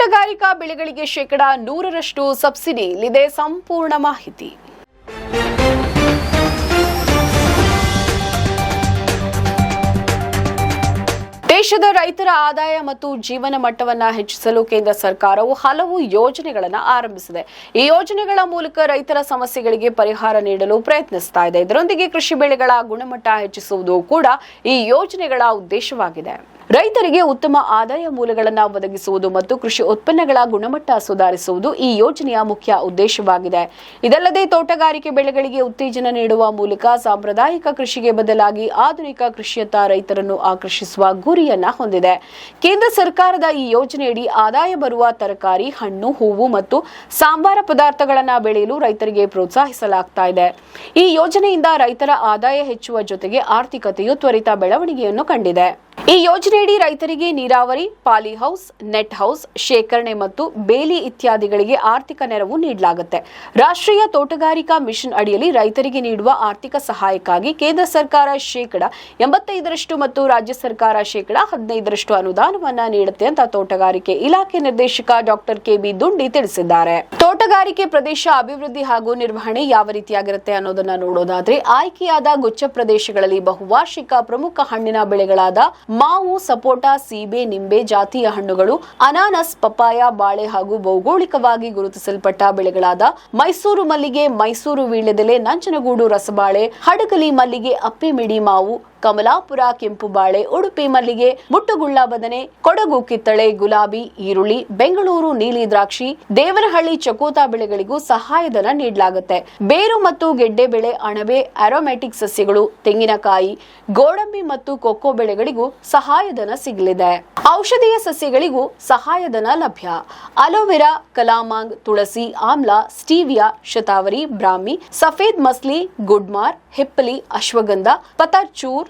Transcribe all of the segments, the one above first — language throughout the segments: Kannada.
ತೋಟಗಾರಿಕಾ ಬೆಳೆಗಳಿಗೆ ಶೇಕಡ ನೂರರಷ್ಟು ಸಬ್ಸಿಡಿ ಇಲ್ಲಿದೆ. ಸಂಪೂರ್ಣ ಮಾಹಿತಿ. ದೇಶದ ರೈತರ ಆದಾಯ ಮತ್ತು ಜೀವನ ಮಟ್ಟವನ್ನು ಹೆಚ್ಚಿಸಲು ಕೇಂದ್ರ ಸರ್ಕಾರವು ಹಲವು ಯೋಜನೆಗಳನ್ನು ಆರಂಭಿಸಿದೆ. ಈ ಯೋಜನೆಗಳ ಮೂಲಕ ರೈತರ ಸಮಸ್ಯೆಗಳಿಗೆ ಪರಿಹಾರ ನೀಡಲು ಪ್ರಯತ್ನಿಸ್ತಾ ಇದೆ. ಇದರೊಂದಿಗೆ ಕೃಷಿ ಬೆಳೆಗಳ ಗುಣಮಟ್ಟ ಹೆಚ್ಚಿಸುವುದು ಕೂಡ ಈ ಯೋಜನೆಗಳ ಉದ್ದೇಶವಾಗಿದೆ. ರೈತರಿಗೆ ಉತ್ತಮ ಆದಾಯ ಮೂಲಗಳನ್ನು ಒದಗಿಸುವುದು ಮತ್ತು ಕೃಷಿ ಉತ್ಪನ್ನಗಳ ಗುಣಮಟ್ಟ ಸುಧಾರಿಸುವುದು ಈ ಯೋಜನೆಯ ಮುಖ್ಯ ಉದ್ದೇಶವಾಗಿದೆ. ಇದಲ್ಲದೆ ತೋಟಗಾರಿಕೆ ಬೆಳೆಗಳಿಗೆ ಉತ್ತೇಜನ ನೀಡುವ ಮೂಲಕ ಸಾಂಪ್ರದಾಯಿಕ ಕೃಷಿಗೆ ಬದಲಾಗಿ ಆಧುನಿಕ ಕೃಷಿಯತ್ತ ರೈತರನ್ನು ಆಕರ್ಷಿಸುವ ಗುರಿಯನ್ನ ಹೊಂದಿದೆ. ಕೇಂದ್ರ ಸರ್ಕಾರದ ಈ ಯೋಜನೆಯಡಿ ಆದಾಯ ಬರುವ ತರಕಾರಿ, ಹಣ್ಣು, ಹೂವು ಮತ್ತು ಸಾಂಬಾರ ಪದಾರ್ಥಗಳನ್ನು ಬೆಳೆಯಲು ರೈತರಿಗೆ ಪ್ರೋತ್ಸಾಹಿಸಲಾಗ್ತಾ ಇದೆ. ಈ ಯೋಜನೆಯಿಂದ ರೈತರ ಆದಾಯ ಹೆಚ್ಚುವ ಜೊತೆಗೆ ಆರ್ಥಿಕತೆಯು ತ್ವರಿತ ಬೆಳವಣಿಗೆಯನ್ನು ಕಂಡಿದೆ. ಈ ಯೋಜನೆಯಡಿ ರೈತರಿಗೆ ನೀರಾವರಿ, ಪಾಲಿ ಹೌಸ್, ನೆಟ್ ಹೌಸ್, ಶೇಖರಣೆ ಮತ್ತು ಬೇಲಿ ಇತ್ಯಾದಿಗಳಿಗೆ ಆರ್ಥಿಕ ನೆರವು ನೀಡಲಾಗುತ್ತೆ. ರಾಷ್ಟ್ರೀಯ ತೋಟಗಾರಿಕಾ ಮಿಷನ್ ಅಡಿಯಲ್ಲಿ ರೈತರಿಗೆ ನೀಡುವ ಆರ್ಥಿಕ ಸಹಾಯಕ್ಕಾಗಿ ಕೇಂದ್ರ ಸರ್ಕಾರ ಶೇಕಡ ಎಂಬತ್ತೈದರಷ್ಟು ಮತ್ತು ರಾಜ್ಯ ಸರ್ಕಾರ ಶೇಕಡ ಹದಿನೈದರಷ್ಟು ಅನುದಾನವನ್ನ ನೀಡುತ್ತೆ ಅಂತ ತೋಟಗಾರಿಕೆ ಇಲಾಖೆ ನಿರ್ದೇಶಕ ಡಾಕ್ಟರ್ ಕೆಬಿ ದುಂಡಿ ತಿಳಿಸಿದ್ದಾರೆ. ತೋಟಗಾರಿಕೆ ಪ್ರದೇಶ ಅಭಿವೃದ್ಧಿ ಹಾಗೂ ನಿರ್ವಹಣೆ ಯಾವ ರೀತಿಯಾಗಿರುತ್ತೆ ಅನ್ನೋದನ್ನ ನೋಡೋದಾದ್ರೆ, ಆಯ್ಕೆಯಾದ ಗುಚ್ಚ ಪ್ರದೇಶಗಳಲ್ಲಿ ಬಹುವಾರ್ಷಿಕ ಪ್ರಮುಖ ಹಣ್ಣಿನ ಬೆಳೆಗಳಾದ ಮಾವು, ಸಪೋಟ, ಸೀಬೆ, ನಿಂಬೆ, ಜಾತಿಯ ಹಣ್ಣುಗಳು, ಅನಾನಸ್ ಪಪಾಯ ಬಾಳೆ ಹಾಗೂ ಭೌಗೋಳಿಕವಾಗಿ ಗುರುತಿಸಲ್ಪಟ್ಟ ಬೆಳೆಗಳಾದ ಮೈಸೂರು ಮಲ್ಲಿಗೆ, ಮೈಸೂರು ವೀಳ್ಯದೆಲೆ, ನಂಜನಗೂಡು ರಸಬಾಳೆ, ಹಡಗಲಿ ಮಲ್ಲಿಗೆ, ಅಪ್ಪೆಮಿಡಿ ಮಾವು ಕಮಲಾಪುರ ಕೆಂಪು ಬಾಳೆ ಉಡುಪಿ ಮಲ್ಲಿಗೆ, ಮುಟ್ಟುಗುಳ್ಳ ಬದನೆ, ಕೊಡಗು ಕಿತ್ತಳೆ, ಗುಲಾಬಿ, ಈರುಳ್ಳಿ, ಬೆಂಗಳೂರು ನೀಲಿ ದ್ರಾಕ್ಷಿ, ದೇವನಹಳ್ಳಿ ಚಕೋತಾ ಬೆಳೆಗಳಿಗೂ ಸಹಾಯಧನ ನೀಡಲಾಗುತ್ತೆ. ಬೇರು ಮತ್ತು ಗೆಡ್ಡೆ ಬೆಳೆ, ಅಣಬೆ, ಅರೋಮ್ಯಾಟಿಕ್ ಸಸ್ಯಗಳು, ತೆಂಗಿನಕಾಯಿ, ಗೋಡಂಬಿ ಮತ್ತು ಕೊಕ್ಕೋ ಬೆಳೆಗಳಿಗೂ ಸಹಾಯಧನ ಸಿಗಲಿದೆ. ಔಷಧೀಯ ಸಸ್ಯಗಳಿಗೂ ಸಹಾಯಧನ ಲಭ್ಯ. ಅಲೋವೆರಾ, ಕಲಾಮಾಂಗ್, ತುಳಸಿ, ಆಮ್ಲ, ಸ್ಟೀವಿಯಾ, ಶತಾವರಿ, ಬ್ರಾಹ್ಮಿ, ಸಫೇದ್ ಮಸ್ಲಿ, ಗುಡ್ಮಾರ್, ಹಿಪ್ಪಲಿ, ಅಶ್ವಗಂಧ ಪತರ್ಚೂರ್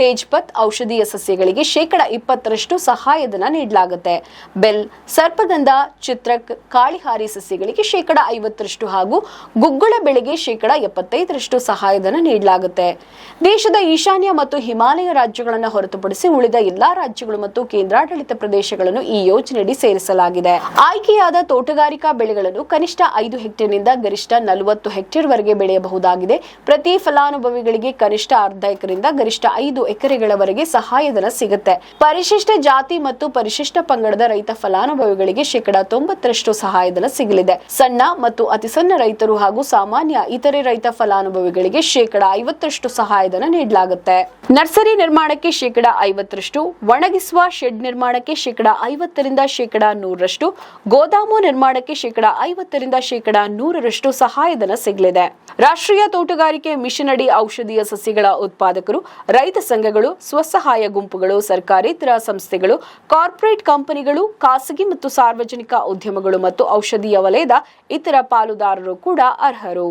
ತೇಜ್ಪತ್ ಔಷಧೀಯ ಸಸ್ಯಗಳಿಗೆ ಶೇಕಡ ಇಪ್ಪತ್ತರಷ್ಟು ಸಹಾಯಧನ ನೀಡಲಾಗುತ್ತೆ. ಬೆಲ್ ಸರ್ಪಗಂಧ ಚಿತ್ರಕ್, ಕಾಳಿಹಾರಿ ಸಸ್ಯಗಳಿಗೆ ಶೇಕಡ ಐವತ್ತರಷ್ಟು ಹಾಗೂ ಗುಗ್ಗುಳ ಬೆಳೆಗೆ ಶೇಕಡ ಎಪ್ಪತ್ತೈದರಷ್ಟು ಸಹಾಯಧನ ನೀಡಲಾಗುತ್ತೆ. ದೇಶದ ಈಶಾನ್ಯ ಮತ್ತು ಹಿಮಾಲಯ ರಾಜ್ಯಗಳನ್ನು ಹೊರತುಪಡಿಸಿ ಉಳಿದ ಎಲ್ಲಾ ರಾಜ್ಯಗಳು ಮತ್ತು ಕೇಂದ್ರಾಡಳಿತ ಪ್ರದೇಶಗಳನ್ನು ಈ ಯೋಜನೆಯಡಿ ಸೇರಿಸಲಾಗಿದೆ. ಆಯ್ಕೆಯಾದ ತೋಟಗಾರಿಕಾ ಬೆಳೆಗಳನ್ನು ಕನಿಷ್ಠ ಐದು ಹೆಕ್ಟೇರ್ನಿಂದ ಗರಿಷ್ಠ ನಲವತ್ತು ಹೆಕ್ಟೇರ್ವರೆಗೆ ಬೆಳೆಯಬಹುದಾಗಿದೆ. ಪ್ರತಿ ಫಲಾನುಭವಿಗಳಿಗೆ ಕನಿಷ್ಠ ಅರ್ಧ ಎಕರೆಯಿಂದ ಗರಿಷ್ಠ ಐದು ಎಕರೆಗಳವರೆಗೆ ಸಹಾಯಧನ ಸಿಗುತ್ತೆ. ಪರಿಶಿಷ್ಟ ಜಾತಿ ಮತ್ತು ಪರಿಶಿಷ್ಟ ಪಂಗಡದ ರೈತ ಫಲಾನುಭವಿಗಳಿಗೆ ಶೇಕಡಾ ತೊಂಬತ್ತರಷ್ಟು ಸಹಾಯಧನ ಸಿಗಲಿದೆ. ಸಣ್ಣ ಮತ್ತು ಅತಿ ಸಣ್ಣ ರೈತರು ಹಾಗೂ ಸಾಮಾನ್ಯ ಇತರೆ ರೈತ ಫಲಾನುಭವಿಗಳಿಗೆ ಶೇಕಡಾ ಐವತ್ತರಷ್ಟು ಸಹಾಯಧನ ನೀಡಲಾಗುತ್ತೆ. ನರ್ಸರಿ ನಿರ್ಮಾಣಕ್ಕೆ ಶೇಕಡ ಐವತ್ತರಷ್ಟು, ಒಣಗಿಸುವ ಶೆಡ್ ನಿರ್ಮಾಣಕ್ಕೆ ಶೇಕಡ ಐವತ್ತರಿಂದ ಶೇಕಡ ನೂರರಷ್ಟು, ಗೋದಾಮು ನಿರ್ಮಾಣಕ್ಕೆ ಶೇಕಡ ಐವತ್ತರಿಂದ ಶೇಕಡ ನೂರರಷ್ಟು ಸಹಾಯಧನ ಸಿಗಲಿದೆ. ರಾಷ್ಟ್ರೀಯ ತೋಟಗಾರಿಕೆ ಮಿಷನ್ ಅಡಿ ಔಷಧೀಯ ಸಸ್ಯಗಳ ಉತ್ಪಾದಕರು, ರೈತ ಸಂಘಗಳು, ಸ್ವಸಹಾಯ ಗುಂಪುಗಳು ಸರ್ಕಾರೇತರ ಸಂಸ್ಥೆಗಳು, ಕಾರ್ಪೊರೇಟ್ ಕಂಪನಿಗಳು, ಖಾಸಗಿ ಮತ್ತು ಸಾರ್ವಜನಿಕ ಉದ್ಯಮಗಳು ಮತ್ತು ಔಷಧೀಯ ವಲಯದ ಇತರ ಪಾಲುದಾರರು ಕೂಡ ಅರ್ಹರು.